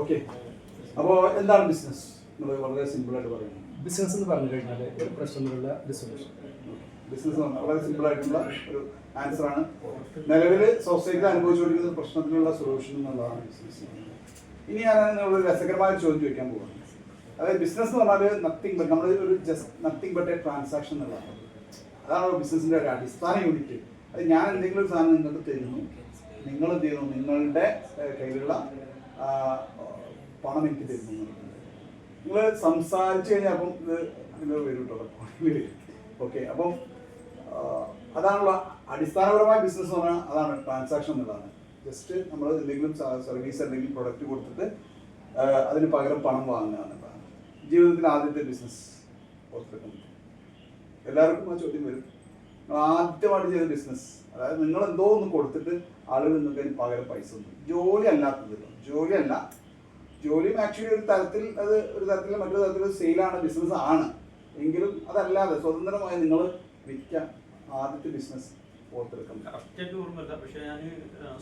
Okay. അപ്പോൾ എന്താണ് business വളരെ സിമ്പിളായിട്ട് പറയുന്നത് ബിസിനസ് എന്ന് പറഞ്ഞു കഴിഞ്ഞാൽ ഒരു പ്രശ്നങ്ങളുള്ള ഡിസൊല്യൂഷൻ ബിസിനസ് വളരെ സിമ്പിൾ ആയിട്ടുള്ള ഒരു ആൻസർ ആണ്. നിലവിൽ സൊസൈറ്റി അനുഭവിച്ചുകൊണ്ടിരിക്കുന്ന പ്രശ്നത്തിനുള്ള സൊല്യൂഷൻ എന്നുള്ളതാണ് ബിസിനസ് ഇനി ഞാൻ നിങ്ങളൊരു രസകരമായ ചോദ്യം ചോദിക്കാൻ പോകുന്നത് അതായത് ബിസിനസ് എന്ന് പറഞ്ഞാൽ നത്തിങ് ബട്ട് നമ്മൾ ഒരു just nothing but a transaction എന്നുള്ളതാണ്. അതാണ് ബിസിനസിന്റെ ഒരു അടിസ്ഥാന യൂണിറ്റ് അത് ഞാൻ എന്തെങ്കിലും ഒരു സാധനം നിങ്ങൾക്ക് തരുന്നു. നിങ്ങൾ എന്ത് ചെയ്യുന്നു നിങ്ങളുടെ കയ്യിലുള്ള പണം എനിക്ക് തരുന്നു. നിങ്ങൾ സംസാരിച്ചു കഴിഞ്ഞാൽ അപ്പം ഇത് നിങ്ങൾ വരും കേട്ടോ ഓക്കെ അപ്പം അതാണുള്ള അടിസ്ഥാനപരമായ ബിസിനസ് എന്ന് പറഞ്ഞാൽ അതാണ് ട്രാൻസാക്ഷൻ എന്നുള്ളതാണ്. ജസ്റ്റ് നമ്മൾ എന്തെങ്കിലും സർവീസ് അല്ലെങ്കിൽ പ്രൊഡക്റ്റ് കൊടുത്തിട്ട് അതിന് പകരം പണം വാങ്ങുക എന്നുള്ളതാണ്. ജീവിതത്തിൽ ആദ്യത്തെ ബിസിനസ് ഓർത്തെടുക്കുന്നത് എല്ലാവർക്കും ആ ചോദ്യം വരും. ആദ്യമായിട്ട് ചെയ്ത ബിസിനസ് അതായത് നിങ്ങൾ എന്തോ ഒന്ന് കൊടുത്തിട്ട് ആളുകൾ നിങ്ങൾക്ക് അതിന് പകരം പൈസ ഒന്നും ജോലി അല്ലാത്തത് ജോലി അല്ല ജോലിയും ആക്ച്വലി ഒരു തരത്തിൽ അത് ഒരു തരത്തിൽ മറ്റൊരു തരത്തിൽ സെയിലാണ് ബിസിനസ് ആണ് എങ്കിലും അതല്ലാതെ സ്വതന്ത്രമായി നിങ്ങൾ വിൽക്കാം ആദ്യത്തെ ബിസിനസ് ഓർത്തെടുക്കണം. കറക്റ്റായിട്ട് ഓർമ്മയില്ല. പക്ഷെ ഞാൻ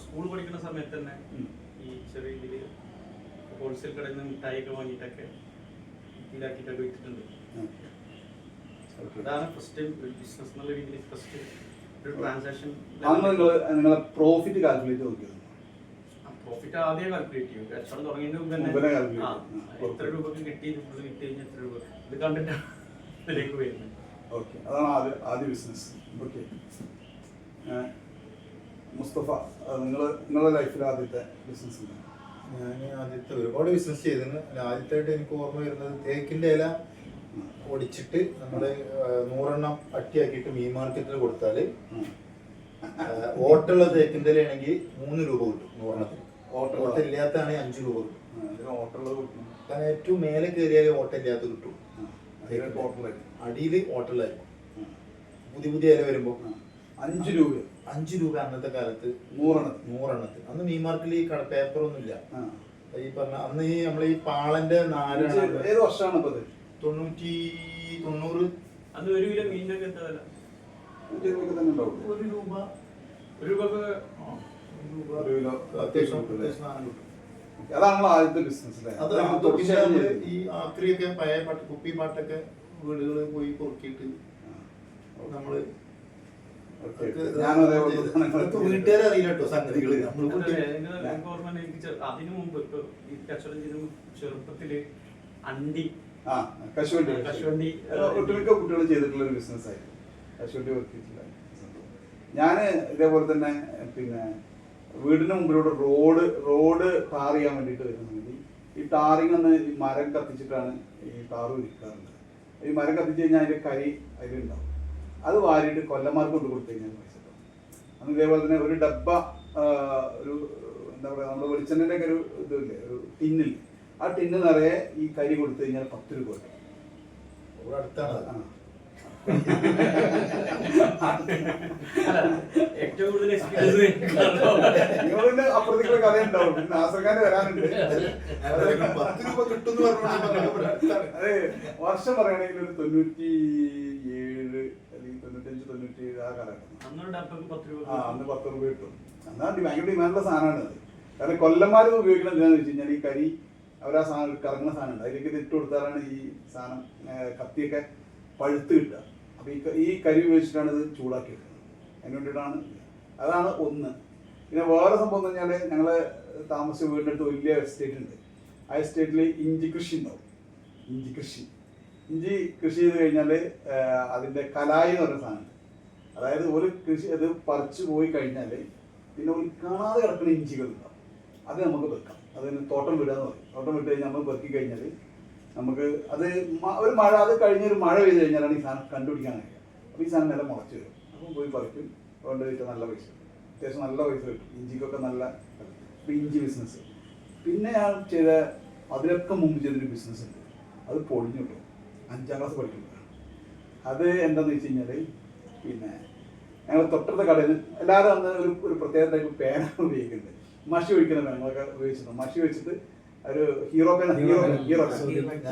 സ്കൂൾ പഠിക്കുന്ന സമയത്ത് തന്നെ ഈ ചെറിയ ഇതിൽ ഹോൾസെയിൽ കടയിൽ നിന്ന് മിഠായി ഒക്കെ വാങ്ങിയിട്ടൊക്കെ ഇതിലാക്കിയിട്ടൊക്കെ വിറ്റിട്ടുണ്ട്. അതാണ് ഫസ്റ്റ് ഒരു ബിസിനസ് എന്നുള്ള രീതിയിൽ ഫസ്റ്റ് ഒരു ട്രാൻസാക്ഷൻ അന്ന് നിങ്ങൾ നിങ്ങളെ പ്രോഫിറ്റ് കാൽക്കുലേറ്റ് നോക്കിയത് പ്രോഫിറ്റ് ആദ്യം കാൽക്കുലേറ്റ് ചെയ്യും. കച്ചവടം തുടങ്ങിയതിന് മുമ്പ് മുമ്പേ തന്നെ ആ, എത്ര രൂപക്ക് കിട്ടി ഇവിടെ കിട്ടി കഴിഞ്ഞാൽ എത്ര രൂപ? ഇത് കണ്ടിട്ടാണ് ഇതിലേക്ക് വരുന്നത്. ഓക്കെ. അതാണ് ആദ്യ ആദ്യ ബിസിനസ് ഓക്കെ. മുസ്തഫ നിങ്ങൾ നിങ്ങളുടെ ലൈഫിൽ ആദ്യത്തെ ബിസിനസ് ഞാൻ ആദ്യത്തെ ഒരുപാട് ബിസിനസ് ചെയ്തിരുന്നു. അതിൽ ആദ്യത്തായിട്ട് എനിക്ക് ഓർമ്മ വരുന്നത് തേക്കിന്റെ ഇല ഒടിച്ചിട്ട് നമ്മൾ ആ, നൂറെണ്ണം അട്ടിയാക്കിയിട്ട് മീൻ മാർക്കറ്റിൽ കൊടുത്താൽ ഓട്ടുള്ള തേക്കിന്റെ ആണെങ്കിൽ മൂന്ന് രൂപ കിട്ടും നൂറെണ്ണത്തിന്. ഓട്ടമുള്ള- ഓട്ട ഇല്ലാത്തതാണെങ്കിൽ അഞ്ച് രൂപ കിട്ടും. ഓട്ടുള്ളത് കിട്ടും. കാരണം ഏറ്റവും മേലെ കയറിയാൽ ഓട്ട ഇല്ലാത്ത കിട്ടും അടിയിൽ ഓട്ടുള്ളതായിരിക്കും. പുതിയ പുതിയ ഇല വരുമ്പോൾ അഞ്ച് രൂപ അഞ്ച് രൂപ അന്നത്തെ കാലത്ത് നൂറെണ്ണത്തിന്. നൂറെണ്ണത്തിന്. അന്ന് മീൻ മാർക്കറ്റിൽ ഈ പേപ്പർ ഒന്നും ഇല്ല ഈ പറഞ്ഞ അന്ന് ഈ നമ്മൾ ഈ പാളന്റെ നാലാണ് ഏത് വർഷമാണ് ഇപ്പൊ ഇത് തൊണ്ണൂറ്റി തൊണ്ണൂറ്. അന്ന് ഒരു കിലോ മീനിനൊക്കെ എന്താ വില? ഒരു രൂപ. ഒരു രൂപ. ഒരു കിലോ അത്യാവശ്യം കിട്ടും അത്യാവശ്യം സാധനം കിട്ടും. അതാണ് നമ്മളെ ആദ്യത്തെ ബിസിനസ് അത് അതാണ് അത് പിന്നെ തുടർച്ചയായി നമ്മൾ ചെയ്തത്. ഈ ആക്രിയൊക്കെ പഴയ പാട്ട് കുപ്പി പാട്ടൊക്കെ വീടുകളിൽ പോയി പൊറുക്കിയിട്ട് നമ്മൾ വീട്ടുകാരെ അറിയില്ല കേട്ടോ സംഗതികൾ. അതിനു മുമ്പ് ഇപ്പൊ ഈ കച്ചവടം ചെയ്ത ചെറുപ്പത്തിൽ അണ്ടി ആ കശുവണ്ടി കശുവണ്ടി, അത് ഒട്ടുമിക്ക കുട്ടികൾ ചെയ്തിട്ടുള്ള ഒരു ബിസിനസ് ആയിരുന്നു. കശുവണ്ടി വർക്കിച്ചില്ല ഞാൻ ഇതേപോലെ തന്നെ പിന്നെ വീടിന് മുമ്പിലൂടെ റോഡ് റോഡ് ടാർ ചെയ്യാൻ വേണ്ടിയിട്ട് വരുന്നുണ്ടെങ്കിൽ ഈ ടാറിങ് എന്ന് ഈ മരം കത്തിച്ചിട്ടാണ് ഈ ടാറ് വിൽക്കാറുണ്ട് ഈ മരം കത്തിച്ച് കഴിഞ്ഞാൽ അതിന്റെ കരി അതിലുണ്ടാവും. അത് വാരിയിട്ട് കൊല്ലന്മാർക്ക് കൊണ്ട് കൊടുത്തു കഴിഞ്ഞാൽ പൈസ അന്ന് ഇതേപോലെ തന്നെ ഒരു ഡബ്ബ ഒരു എന്താ പറയുക നമ്മുടെ വെളിച്ചെണ്ണന്റെ ഒക്കെ ഒരു ഇതില്ലേ ഒരു ടിന്നിൽ ആ ടിന്ന് നിറയെ ഈ കരി കൊടുത്തു കഴിഞ്ഞാൽ പത്ത് രൂപ കിട്ടും അടുത്താണ് ഏറ്റവും കൂടുതൽ എക്സ്പീരിയൻസ് നിങ്ങളുടെ അപ്പുറത്തേക്കുള്ള കഥ ഉണ്ടാവും പിന്നെ ആസർക്കാരൻ വരാനുണ്ട്. പത്ത് രൂപ കിട്ടും അതെ വർഷം പറയുകയാണെങ്കിൽ ഒരു തൊണ്ണൂറ്റി ഏഴ് അല്ലെങ്കിൽ തൊണ്ണൂറ്റഞ്ച് തൊണ്ണൂറ്റി ഏഴ് ആ കാലഘട്ടം. ആ അന്ന് പത്ത് രൂപ കിട്ടും. അന്നാ ഡി- ഭയങ്കര ഡിമാൻഡുള്ള സാധനമാണ് അത്. കാരണം കൊല്ലന്മാർ ഉപയോഗിക്കണം എന്താണെന്ന് വെച്ച് കഴിഞ്ഞാൽ ഈ കരി അവർ ആ സാധനം കറങ്ങുന്ന സാധനം ഉണ്ട്. അതിലേക്ക് ഇട്ട് കൊടുത്താലാണ് ഈ സാധനം കത്തിയൊക്കെ പഴുത്ത് കിട്ടുക. അപ്പൊ ഈ ഈ കരി ഉപയോഗിച്ചിട്ടാണ് ഇത് ചൂടാക്കി എടുക്കുന്നത് അതിന് വേണ്ടിയിട്ടാണ് അതാണ് ഒന്ന്. പിന്നെ വേറെ സംഭവം എന്ന് പറഞ്ഞാൽ ഞങ്ങൾ താമസ വീടിന്റെ അടുത്ത് വലിയ എസ്റ്റേറ്റ് ഉണ്ട്. ആ എസ്റ്റേറ്റിൽ ഇഞ്ചി കൃഷി ഉണ്ടാവും. ഇഞ്ചി കൃഷി. ഇഞ്ചി കൃഷി ചെയ്ത് കഴിഞ്ഞാൽ അതിന്റെ കലായി എന്ന് പറയുന്ന സാധനം അതായത് ഒരു കൃഷി അത് പറിച്ചു പോയി കഴിഞ്ഞാൽ പിന്നെ ഒരു കാണാതെ കിടക്കുന്ന ഇഞ്ചികൾ ഉണ്ടാവും. അത് നമുക്ക് വെക്കാം. അതിന് തോട്ടം വിടുക എന്ന് പറയും. തോട്ടം വിട്ട് കഴിഞ്ഞാൽ നമ്മൾ പെറുക്കി കഴിഞ്ഞാൽ നമുക്ക് അത് ഒരു മഴ അത് കഴിഞ്ഞൊരു മഴ പെയ്ത് കഴിഞ്ഞാലാണ് ഈ സാധനം കണ്ടുപിടിക്കാൻ കഴിയുക അപ്പോൾ ഈ സാധനം നില മുളച്ച് വരും. അപ്പം പോയി പറിക്കും. അതുകൊണ്ട് വിറ്റ് നല്ല പൈസ. അത്യാവശ്യം നല്ല പൈസ കിട്ടും. ഇഞ്ചിക്കൊക്കെ നല്ല അപ്പം ഇഞ്ചി ബിസിനസ്. പിന്നെ ഞാൻ ചെയ്ത അതിലൊക്കെ മുമ്പ് ചെയ്തൊരു ബിസിനസ് ഉണ്ട്. അത് പൊളിഞ്ഞു കിട്ടും. അഞ്ചാം ക്ലാസ് പഠിക്കുമ്പോഴാണ്. അത് എന്താണെന്ന് വെച്ച് കഴിഞ്ഞാൽ പിന്നെ ഞങ്ങൾ തൊട്ടടുത്ത കടയിൽ എല്ലാവരും അന്ന് ഒരു ഒരു പ്രത്യേക ടൈപ്പ് പേന ഉപയോഗിക്കുന്നുണ്ട്. മഷി ഒഴിക്കുന്ന പേനകളൊക്കെ ഉപയോഗിച്ചിട്ടുണ്ട്. മഷി വെച്ചിട്ട് ഒരു ഹീറോ പേന ഹീറോ ഹീറോ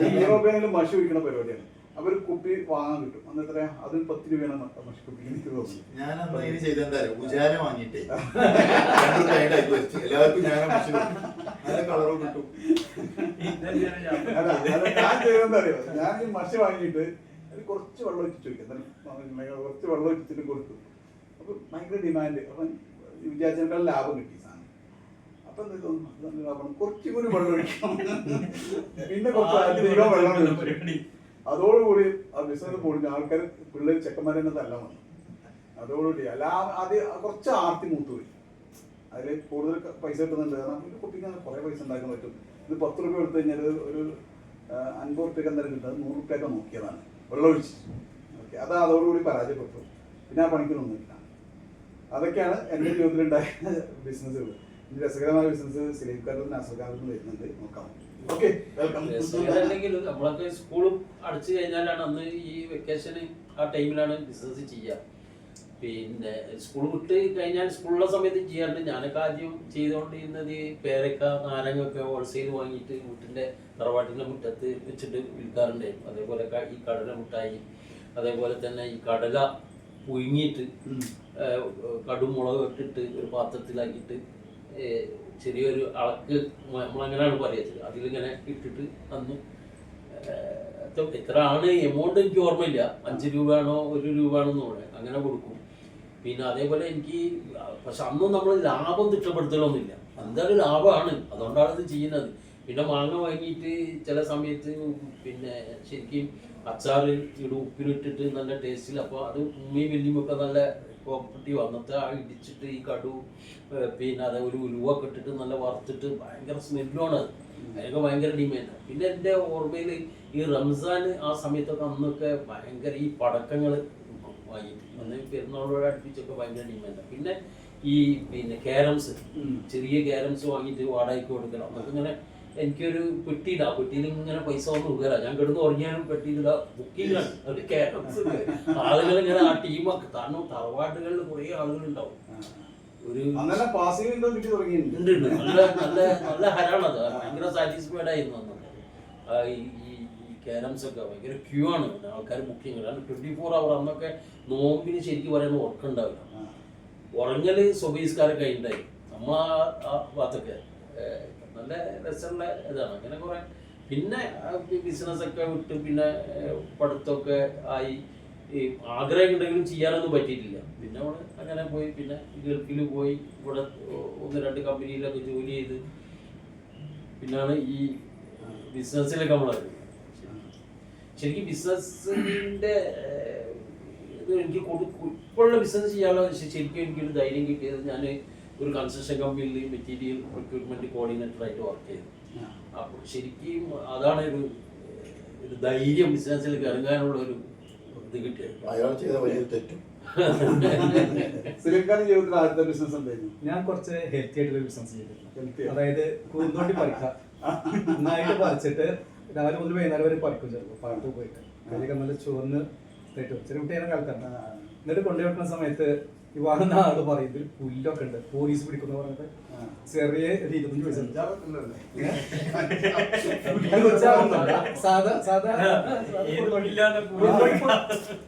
ഈ ഹീറോ പേനയിൽ മഷി ഒഴിക്കുന്ന പരിപാടിയാണ്. അപ്പൊ ഒരു കുപ്പി വാങ്ങാൻ കിട്ടും. അന്ന് എത്രയാ? അത് പത്ത് രൂപയാണ് മഷി കുപ്പി എനിക്ക് തോന്നുന്നു ഞാൻ അന്ന് ഉജാല വാങ്ങിയിട്ടേ. എല്ലാവർക്കും ഞാൻ നല്ല കളറും കിട്ടും. ഇതന്നെയാണ് ഞാൻ അല്ല, അത് ഞാൻ ചെയ്തെന്താ അറിയോ? ഞാൻ ഈ മഷി വാങ്ങിയിട്ട് അതിൽ കുറച്ച് വെള്ളം ഒഴിച്ചു ചോദിക്കും കുറച്ച് വെള്ളം ഒഴിച്ചിട്ട് കൊടുത്തു അപ്പൊ ഭയങ്കര ഡിമാൻഡ് അപ്പൊ വിചാരിച്ചതിനേക്കാൾ ലാഭം കിട്ടി. അപ്പൊ തോന്നുന്നു കുറച്ചും കൂടി വെള്ളം ഒഴിക്കണം. പിന്നെ കുറച്ച് അധികം വെള്ളം അതോടുകൂടി ആ ബിസിനസ് പൊളിഞ്ഞ ആൾക്കാർ പിള്ളേർ ചെക്കന്മാരെ തന്നെ തല്ല വന്നു അതോടുകൂടി അല്ല അത് കുറച്ച് ആർത്തി മൂത്തുപോയി അതിൽ കൂടുതൽ പൈസ കിട്ടുന്നുണ്ട്. കാരണം ഒരു കുട്ടിക്ക് കുറേ പൈസ ഉണ്ടാക്കാൻ പറ്റും. ഇത് പത്ത് രൂപ എടുത്തു കഴിഞ്ഞാൽ ഒരു അൻപത് റുപ്യക്ക് എന്തായാലും കിട്ടും. നൂറ് റുപ്യൊക്കെ നോക്കിയതാണ്. വെള്ളമൊഴിച്ച് ഓക്കെ. അത് അതോടുകൂടി പരാജയപ്പെട്ടു. പിന്നെ ആ പണിക്ക് നിന്നില്ല. അതൊക്കെയാണ് എന്റെ ജീവിതത്തിലുണ്ടായ ബിസിനസ്സുകൾ ഇനി രസകരമായ ബിസിനസ് സിലിക്കാരിൽ നാസർക്കാരിൽ വരുന്നുണ്ട്. നോക്കാം. Okay welcome. അല്ലെങ്കിൽ നമ്മളൊക്കെ സ്കൂൾ അടച്ചു കഴിഞ്ഞാലാണ് അന്ന് ഈ വെക്കേഷന് ആ ടൈമിലാണ് ബിസിനസ് ചെയ്യുക പിന്നെ സ്കൂൾ വിട്ട് കഴിഞ്ഞാൽ സ്കൂളിലെ സമയത്ത് ചെയ്യാറുണ്ട്. ഞാനൊക്കെ ആദ്യം ചെയ്തുകൊണ്ടിരുന്നത് പേരക്ക നാരങ്ങ ഒക്കെ ഹോൾസെയിൽ വാങ്ങിയിട്ട് വീട്ടിന്റെ തറവാട്ടിന്റെ മുറ്റത്ത് വെച്ചിട്ട് വിൽക്കാറുണ്ടായിരുന്നു അതേപോലെ ഈ കടല മുട്ടായി അതേപോലെ തന്നെ ഈ കടല പുഴുങ്ങിയിട്ട് കടുമുളക് ഇട്ടിട്ട് ഒരു പാത്രത്തിലാക്കിയിട്ട് ചെറിയൊരു അളക്ക് നമ്മളങ്ങനെയാണ് പറയുന്നത് അതിലിങ്ങനെ ഇട്ടിട്ട് ഏഹ്, എത്ര- ആണ് എമൗണ്ട് എനിക്ക് ഓർമ്മയില്ല. അഞ്ച് രൂപയാണോ ഒരു രൂപയാണെന്ന് അങ്ങനെ കൊടുക്കും. പിന്നെ അതേപോലെ എനിക്ക് പക്ഷെ അന്നും നമ്മൾ ലാഭം തിട്ടപ്പെടുത്തലൊന്നുമില്ല. എന്തായാലും ലാഭമാണ്. അതുകൊണ്ടാണ് ഇത് ചെയ്യുന്നത്. പിന്നെ മാങ്ങ വാങ്ങിയിട്ട് ചില സമയത്ത് പിന്നെ ശരിക്കും അച്ചാറ് ഇവിടെ ഉപ്പിലിട്ടിട്ട് നല്ല ടേസ്റ്റിൽ അപ്പോൾ അത് ഉമ്മയും ഒക്കെ നല്ല കോപ്പറേറ്റീവ് വന്നിട്ട് ആ ഇടിച്ചിട്ട് ഈ കടു പിന്നെ അതേ ഒരു ഉലുവൊക്കെ ഇട്ടിട്ട് നല്ല വറുത്തിട്ട് ഭയങ്കര സ്മെല്ലുമാണ്. അത് അതിനൊക്കെ ഭയങ്കര ഡിമാൻഡ് പിന്നെ എന്റെ ഓർമ്മയിൽ ഈ റംസാൻ ആ സമയത്തൊക്കെ അന്നൊക്കെ ഭയങ്കര ഈ പടക്കങ്ങൾ വാങ്ങിയിട്ട് അന്ന് പെരുന്നാളോട് അടുപ്പിച്ചൊക്കെ ഭയങ്കര ഡിമാൻഡാണ് പിന്നെ ഈ പിന്നെ ക്യാരംസ് ചെറിയ ക്യാരംസ് വാങ്ങിയിട്ട് വാടകയ്ക്ക് കൊടുക്കണം. അതൊക്കെ ഇങ്ങനെ എനിക്കൊരു പെട്ടിയില്ല ആ പെട്ടിയിൽ ഇങ്ങനെ പൈസ ഒന്നും ഉപകാര ഞാൻ കിടന്ന് ഉറങ്ങിയാലും പെട്ടിയില്ല ബുക്കിംഗാണ് അത് കേരളം ആളുകൾ ഇങ്ങനെ ആ ടീമൊക്കെ കാരണം തറവാട്ടുകളിൽ കുറേ ആളുകളുണ്ടാവും ഒരു അന്നേരം പാസിംഗ് ഇൻകം കിട്ടി തുടങ്ങിയിട്ടുണ്ട്. ഉണ്ട് ഉണ്ട്. നല്ല നല്ല നല്ല ഹരാണത് ഭയങ്കര സാറ്റിസ്ഫൈഡ് ആയിരുന്നു അന്നൊക്കെ ഈ ക്യാരംസ് ഒക്കെ ഭയങ്കര ക്യൂ ആണ്. ആൾക്കാർ ബുക്കിംഗ് കാരണം ട്വന്റി ഫോർ അവർ അന്നൊക്കെ നോമ്പിന് ശരിക്കും പറയുന്ന ഉറക്കുണ്ടാവില്ല ഉറങ്ങൽ സ്വബീസ്കാരൊക്കെ ഉണ്ടായി. നമ്മളാ ആ- ഭാഗത്തൊക്കെ. നല്ല രസമുള്ള ഇതാണ്. അങ്ങനെ കുറെ. പിന്നെ ബിസിനസ് ഒക്കെ വിട്ട് പിന്നെ പഠിത്തമൊക്കെ ആയി. ഈ ആഗ്രഹം ഉണ്ടെങ്കിലും ചെയ്യാനൊന്നും പറ്റിയിട്ടില്ല. പിന്നെ നമ്മൾ അങ്ങനെ പോയി. പിന്നെ ഗൾഫിൽ പോയി. ഇവിടെ ഒന്ന് രണ്ട് കമ്പനിയിലൊക്കെ ജോലി ചെയ്ത്. പിന്നാണ് ഈ ബിസിനസ്സിലൊക്കെ നമ്മൾ ശരിക്കും ബിസിനസ്സിന്റെ ഇത് എനിക്ക് കൊടുക്കും ഇപ്പോഴുള്ള ബിസിനസ് ചെയ്യാനുള്ള ശരിക്കും എനിക്കൊരു ധൈര്യം കിട്ടിയത് ഞാൻ ഒരു കൺസ്ട്രക്ഷൻ കമ്പനിയിൽ മെറ്റീരിയൽ റിക്രൂട്ട്മെന്റ് കോർഡിനേറ്റർ ആയിട്ട് വർക്ക് ചെയ്തു. അപ്പോൾ ശരിക്കും അതാണ് ഒരു ഒരു ധൈര്യം ബിസിനസ്സിൽ ഇറങ്ങാനുള്ള ഒരു ഇത് കിട്ടിയത്. അയാൾ ചെയ്ത വലിയ തെറ്റും. സിലിക്കാരി ജീവിതത്തിൽ ആദ്യത്തെ ബിസിനസ് എന്തായിരുന്നു? ഞാൻ കുറച്ച് ഹെൽത്തി ആയിട്ടുള്ള ബിസിനസ് ചെയ്തിട്ടുണ്ട് അതായത് കൂന്തോട്ടി പറിക്കാം. നന്നായിട്ട് പറിച്ചിട്ട് രാവിലെ മുതൽ വൈകുന്നേരം വരെ പറിക്കും ചിലപ്പോൾ പാട്ട് പോയിട്ട്. അതിലേക്ക് നല്ല ചുവന്ന് തേറ്റ് ചെറിയ കുട്ടിയാണ് കാലത്താണ്. എന്നിട്ട് കൊണ്ടുപോയി വെക്കുന്ന സമയത്ത് ഈ ആൾ പറയുന്നത്? പുല്ലൊക്കെ ഉണ്ട്. പോലീസ് പിടിക്കുന്ന പറഞ്ഞിട്ട് ചെറിയ ഒരു ഇരുപത്തഞ്ച് വെച്ചാ സാധാ സാധാ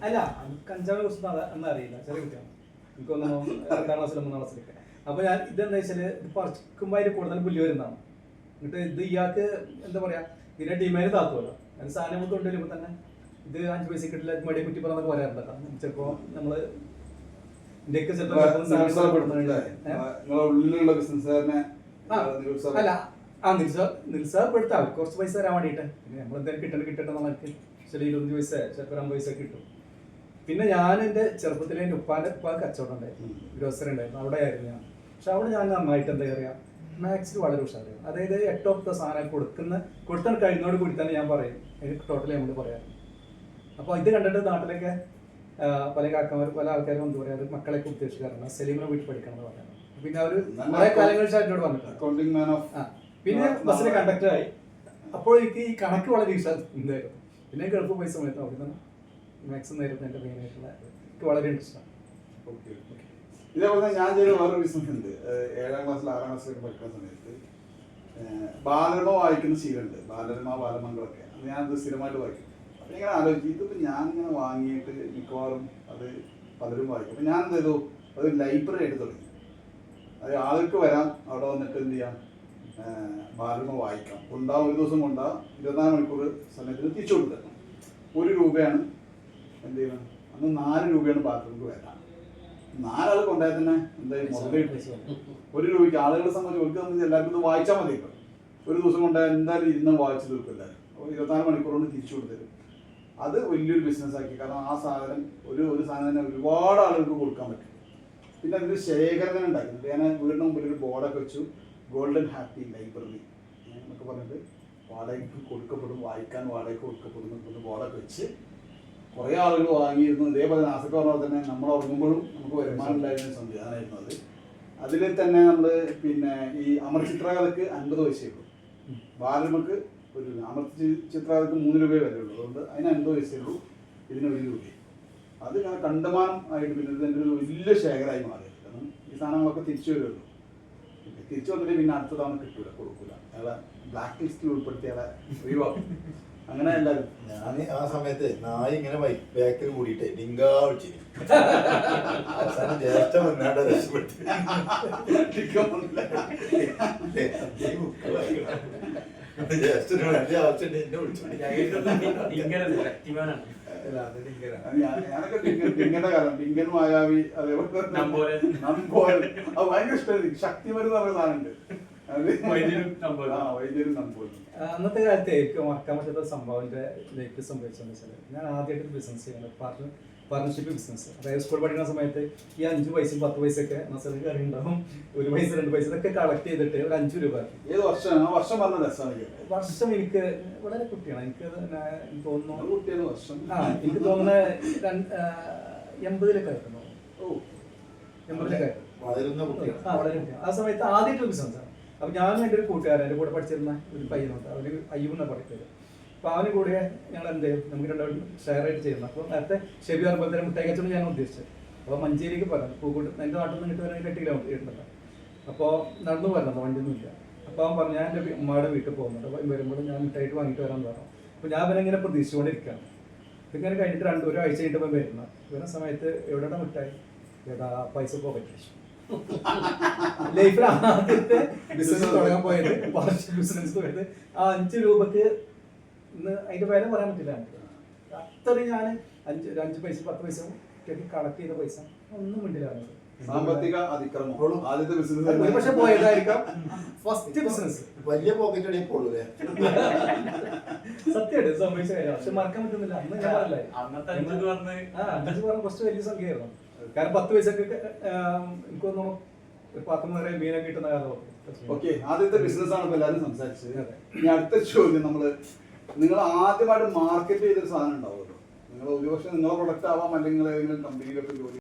അല്ല കഞ്ചാവ് കുറിച്ച് അറിയില്ല. ചെറിയ കുട്ടിയാണ്. എനിക്കൊന്നും രണ്ടാം ക്ലാസ്സിലും മൂന്നാം ക്ലാസ്സിലൊക്കെ അപ്പൊ ഞാൻ ഇതെന്താ വെച്ചാൽ ഇത് പറിക്കുമ്പോ അതിൽ കൂടുതൽ പുല്ല് വരുന്നതാണ്. എന്നിട്ട് ഇത് ഇയാൾക്ക് എന്താ പറയാ? ഇതിന്റെ ഡിമാൻഡ് താത്തുമല്ലോ അത് സാധനം കൊണ്ടുവരുമ്പോ തന്നെ. ഇത് അഞ്ച് പൈസ കിട്ടില്ല മടിയെ കുറ്റി പറഞ്ഞൊക്കെ പറയാറുണ്ട്. ചിലപ്പോ നമ്മൾ ഇന്ത്യയ്ക്ക് ഉള്ളിലുള്ള ബിസിനസ്സുകാരനെ ആ, നിരുത്സാഹം- അല്ല. ആ നിരുത്സാഹ നിരുത്സാഹപ്പെടുത്താം. കുറച്ച് പൈസ തരാൻ വേണ്ടിയിട്ട്. പിന്നെ നമ്മൾ എന്തായാലും കിട്ടണം കിട്ടട്ടെ നമുക്ക് ചില ഇരുപത്തഞ്ച് പൈസ ചിലപ്പോൾ അമ്പത് പൈസ കിട്ടും. പിന്നെ ഞാൻ എന്റെ ചെറുപ്പത്തിലെ എന്റെ ഉപ്പാന്റെ ഉപ്പാ കച്ചവടം ഉണ്ടായിരുന്നു. ഗ്രോസറി ഉണ്ടായിരുന്നു. അവിടെ ആയിരുന്നു ഞാൻ. പക്ഷെ അവിടെ ഞാൻ നന്നായിട്ട് എന്താ പറയുക മാത്സിൽ വളരെ ഉഷാറായിരുന്നു. അതായത് എട്ടൊക്കെ സാധനം കൊടുക്കുന്ന കൊടുത്താൽ കഴിഞ്ഞോട് കൂടി തന്നെ ഞാൻ പറയും. എനിക്ക് ടോട്ടലി നമ്മൾ പറയാം. അപ്പോൾ ഇത് കണ്ടിട്ട് നാട്ടിലൊക്കെ പല കാക്കമാർ പല ആൾക്കാരും എന്താ മക്കളെ മക്കളെയൊക്കെ ഉദ്ദേശിക്കാറുണ്ട് സലീമിനെ വീട്ടിൽ പഠിക്കണം എന്ന് പറയുന്നത് പിന്നെ അവർ കുറെ കാലങ്ങൾ എന്നോട് പറഞ്ഞിട്ടുണ്ട് പിന്നെ ബസ്സിലെ കണ്ടക്ടർ ആയി അപ്പോൾ എനിക്ക് ഈ കണക്ക് വളരെ ഇഷ്ടം ഉണ്ടായിരുന്നു. പിന്നെ ഗൾഫ് പോയ സമയത്ത് അവിടെ നിന്ന് മാക്സിമം നേരത്തെ എന്റെ മെയിൻ ആയിട്ടുള്ള എനിക്ക് വളരെ ഇൻട്രസ്റ്റ് ആണ്. ഓക്കെ ഇതേപോലെ തന്നെ ഞാൻ ചെയ്ത വേറൊരു ബിസിനസ് ഉണ്ട്. ഏഴാം ക്ലാസ്സിൽ ആറാം ക്ലാസ്സിലൊക്കെ പഠിക്കുന്ന സമയത്ത് ബാലരമ വായിക്കുന്ന ശീലമുണ്ട്. ബാലരമ ബാലമംഗളൊക്കെ അത് ഞാനത് സ്ഥിരമായിട്ട് വായിക്കും. അപ്പം ഇങ്ങനെ ആലോചിച്ചു ഞാൻ ഇങ്ങനെ വാങ്ങിയിട്ട് മിക്കവാറും അത് പലരും വായിക്കും. അപ്പം ഞാൻ എന്ത് ചെയ്തു? അത് ലൈബ്രറി ആയിട്ട് തുടങ്ങി. അത് ആൾക്ക് വരാം? അവിടെ വന്നിട്ട് എന്ത് ചെയ്യാം? ബാലമ വായിക്കാം. കൊണ്ടാ ഒരു ദിവസം കൊണ്ടാ ഇരുപത്തിനാല് മണിക്കൂർ സമയത്തിന് തിരിച്ചു കൊടുത്തരണം ഒരു രൂപയാണ് എന്ത് ചെയ്യണം? അന്ന് നാല് രൂപയാണ് ബാത്റൂമിൽ വരാം നാലാൾ കൊണ്ടായാൽ തന്നെ എന്തായാലും ഒരു രൂപയ്ക്ക് ആളുകളെ സംബന്ധിച്ച് ഒരു സംബന്ധിച്ച് എല്ലാവർക്കും ഇത് വായിച്ചാൽ മതി ഇപ്പം. ഒരു ദിവസം കൊണ്ടായാൽ എന്തായാലും ഇരുന്ന് വായിച്ചു തീർക്കും എല്ലാവരും. അപ്പോൾ ഇരുപത്തിനാല് മണിക്കൂർ കൊണ്ട് തിരിച്ചു കൊടുത്തരും. അത് വലിയൊരു ബിസിനസ് ആക്കി. കാരണം ആ സാധനം ഒരു ഒരു സാധനം തന്നെ ഒരുപാട് ആളുകൾക്ക് കൊടുക്കാൻ പറ്റും. പിന്നെ അതിന്റെ തന്നെ ഉണ്ടാക്കുന്നുണ്ട് ഞാൻ വീടിന് മുമ്പിൽ ഒരു ബോർഡൊക്കെ വെച്ചു. ഗോൾഡൻ ഹാപ്പി ലൈബ്രറി എന്നൊക്കെ പറഞ്ഞിട്ട് വാടകയ്ക്ക് കൊടുക്കപ്പെടും വായിക്കാൻ വാടകയ്ക്ക് കൊടുക്കപ്പെടും ബോർഡൊക്കെ വെച്ച് കുറേ ആളുകൾ വാങ്ങിയിരുന്നു. ഇതേപോലെ നാസൊക്കെ പറഞ്ഞ തന്നെ നമ്മൾ ഉറങ്ങുമ്പോഴും നമുക്ക് വരുമാനം ഉണ്ടായിരുന്ന സംവിധാനമായിരുന്നു അത്. അതിൽ തന്നെ നമ്മൾ പിന്നെ ഈ അമർ ചിത്രകഥക്ക് അൻപത് പൈസയേ ഉള്ളൂ. ബാലമക്ക് ഒരു രൂപ അമർ ചി- ചിത്രകഥക്ക് മൂന്ന് രൂപയെ വില ഉള്ളൂ അതുകൊണ്ട് അതിന് അൻപത് പൈസയേ ഉള്ളൂ ഇതിന് ഒരു രൂപ അത് ഞാൻ കണ്ടമാനം ആയിട്ട് പിന്നെ ഇതിന്റെ ഒരു വലിയ ശേഖരമായി മാറി. കാരണം ഈ സാധനങ്ങളൊക്കെ തിരിച്ചു വരുമല്ലോ തിരിച്ചു വന്നിട്ട് പിന്നെ അടുത്ത തവണ കിട്ടൂല കൊടുക്കൂല. അയാളെ ബ്ലാക്ക് ലിസ്റ്റിൽ ഉൾപ്പെടുത്തി അയാളെ ഒഴിവാക്കും. അങ്ങനെ എല്ലാവരും. ഞാൻ ആ സമയത്ത് നായ ഇങ്ങനെ ബാക്കിൽ കൂടിയിട്ട് ഡിങ്കാ വിളിച്ചിന് അവസാനം ജ്യേഷ്ഠ വന്നാണ്ട് രക്ഷപ്പെട്ടു. ഞാനൊക്കെ കാലം മായാവി അതേപോലെ അത് ഭയങ്കര ഇഷ്ടമായിരുന്നു. ശക്തിമരുന്ന് പറഞ്ഞ സാധനമുണ്ട്. അന്നത്തെ കാലത്ത് ഏറ്റവും മറക്കാൻ പറ്റാത്ത സംഭവം സംഭവത്തിന്റെ ലൈഫ് സംഭവിച്ചതെന്ന് വെച്ചാൽ ഞാൻ ആദ്യമായിട്ട് ബിസിനസ് ചെയ്യുന്നത്. പാർട്ണർ പാർട്ണർഷിപ്പ് ബിസിനസ് അതായത് സ്കൂൾ പഠിക്കുന്ന സമയത്ത് ഈ അഞ്ച് പൈസയും പത്ത് പൈസയൊക്കെ മസാല കറി ഉണ്ടാവും ഒരു പൈസ രണ്ട് പൈസ ഇതൊക്കെ കളക്ട് ചെയ്തിട്ട് ഒരു അഞ്ച് രൂപ ഏത് വർഷമാണ് ആ വർഷം പറഞ്ഞ. വർഷം എനിക്ക് വളരെ കുട്ടിയാണ്. എനിക്ക് തോന്നുന്നു കുട്ടിയാണ് വർഷം. ആ എനിക്ക് തോന്നുന്നത് ആ, എൺപതിലൊക്കെ ആയിരുന്നു എൺപതിലൊക്കെ ആ വളരെ കുട്ടിയാണ്. ആ സമയത്ത് ആദ്യമായിട്ട് ബിസിനസ് ആണ് അപ്പൊ ഞാനും എന്റെ ഒരു കൂട്ടുകാരൻ എന്റെ കൂടെ പഠിച്ചിരുന്ന ഒരു പയ്യനുണ്ട്. അവർ അയ്യൂന്ന പഠിച്ചത്. അപ്പൊ അവന് കൂടിയ ഞങ്ങൾ എന്ത് ചെയ്യും? നമുക്ക് രണ്ടാളും ഷെയർ ആയിട്ട് ചെയ്യുന്നു. അപ്പോൾ നേരത്തെ ഷെബി മുട്ടായി കച്ചവടം ഞാൻ ഉദ്ദേശിച്ചത്. അപ്പോൾ മഞ്ചേരിക്ക് പറഞ്ഞു പൂക്കോട്ട് എന്റെ നാട്ടിൽ നിന്ന് കിട്ടുന്ന എട്ട് കിലോമീറ്റർ കിട്ടുന്നുണ്ട് അപ്പോൾ നടന്നു വരണം വണ്ടിയൊന്നും ഇല്ല അപ്പോൾ അവൻ പറഞ്ഞു ഞാൻ എന്റെ ഉമ്മയുടെ വീട്ടിൽ പോകുന്നുണ്ട്. അപ്പോൾ വരുമ്പോൾ ഞാൻ മിഠായിട്ട് വാങ്ങിയിട്ട് വരാമെന്ന് പറഞ്ഞു. അപ്പോൾ ഞാൻ അവനെ ഇങ്ങനെ പ്രതീക്ഷിച്ചുകൊണ്ടിരിക്കുകയാണ്. ഇങ്ങനെ കഴിഞ്ഞിട്ട് രണ്ട് ആഴ്ച കഴിഞ്ഞിട്ട് വരുന്ന. വരുന്ന സമയത്ത് എവിടെയാണ് മുട്ടായി? ഏതാ പൈസ പോകറ്റ് ലൈഫിൽ ആദ്യത്തെ ബിസിനസ് തുടങ്ങാൻ പോയത്. ബിസിനസ് പോയത് ആ അഞ്ച് രൂപക്ക് ഇന്ന് അതിന്റെ വില പറയാൻ പറ്റില്ല. അത്ര അത്രയും ഞാൻ അഞ്ച് ഒരു അഞ്ച് പൈസ പത്ത് പൈസ കളക്ട് ചെയ്ത പൈസ ഒന്നും മിണ്ടില്ല സാമ്പത്തിക അതിക്രമം. ആദ്യത്തെ ബിസിനസ് പക്ഷെ പോയതായിരിക്കാം. ഫസ്റ്റ് ബിസിനസ് വലിയ പോക്കറ്റ് അടിയിൽ പോളൂലേ സത്യമായിട്ട് സംഭവിച്ച കാര്യം. പക്ഷെ മറക്കാൻ പറ്റുന്നില്ല. അന്ന് ഞാൻ പറഞ്ഞില്ലേ? അഞ്ച് പറഞ്ഞ കുറച്ച് വലിയ സംഖ്യയായിരുന്നു. കാരണം പത്ത് പൈസക്ക് എനിക്ക് തോന്നുന്നു ഒരു പാത്രം നിറയെ മീനൊക്കെ കിട്ടുന്ന കാലം ഓക്കെ ആദ്യത്തെ ബിസിനസ് ആണ് ഇപ്പൊ എല്ലാവരും സംസാരിച്ചത്. ഇനി അടുത്ത ചോദ്യം നമ്മൾ നിങ്ങൾ ആദ്യമായിട്ട് മാർക്കറ്റ് ചെയ്തൊരു സാധനം ഉണ്ടാവുമല്ലോ. നിങ്ങൾ ഒരുപക്ഷെ നിങ്ങളെ പ്രൊഡക്റ്റ് ആവാം അല്ലെങ്കിൽ ഏതെങ്കിലും കമ്പനിയിലൊക്കെ ജോലി